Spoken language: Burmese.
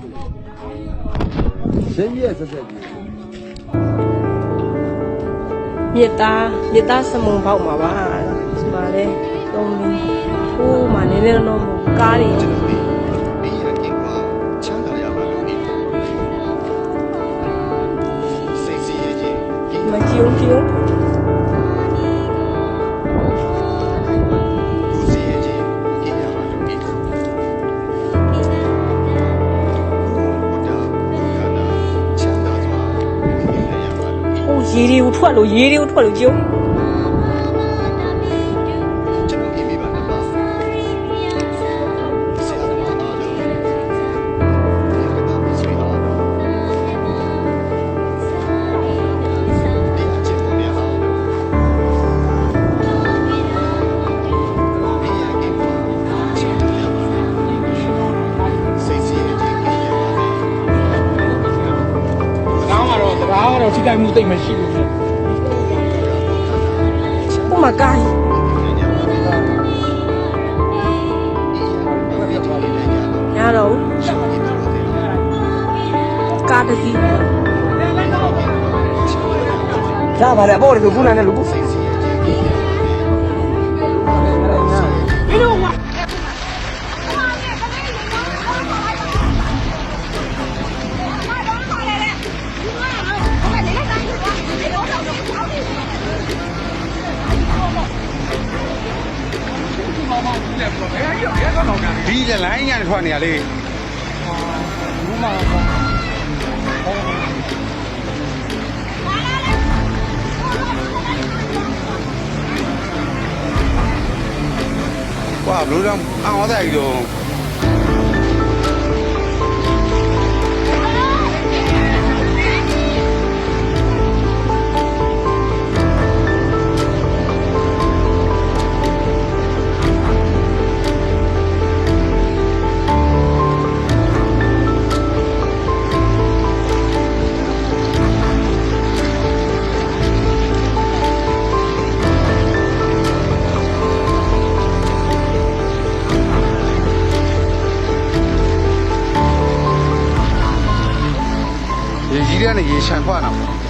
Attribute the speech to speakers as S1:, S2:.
S1: ရှင်းပြဆက်ဆက်ကြီး
S2: မြစ်သားမြစ်သားစမုံပေါက်မှာပါဒီမှာလဲသုံးပြီးဟိုးမှာနည်းနည်းတော့မဟုတ်ကားတွေ
S3: ကျွန်တော်တို့ဒီရကင်ကချမ်းသာရပါလို့ဒီစိတ်စီရဲ့ကြီးကင်
S2: မကြည့်အောင်ကြည့်
S3: လို့ဒီ
S2: ဟိုးရေတွေကိုထွက်လို့
S4: င်းကတော့စကားကတော့ထိခိုက်မှုသိမ့်မရှိဘူးလေ
S2: ဟိုမှာကားကြီးရတော့ကားတစ်စီး
S1: ရပါလေအပေါ်လေခုနနဲ့လူကူ
S5: ဒီလလိုင်းညာထွက်နေရလေ
S4: ဘူးမှာ
S5: ကွာဘလို့တော့အောင်သားကြီး တော့ရေကြီးတဲ့နေရေရှမ်းခွာတာပေါ့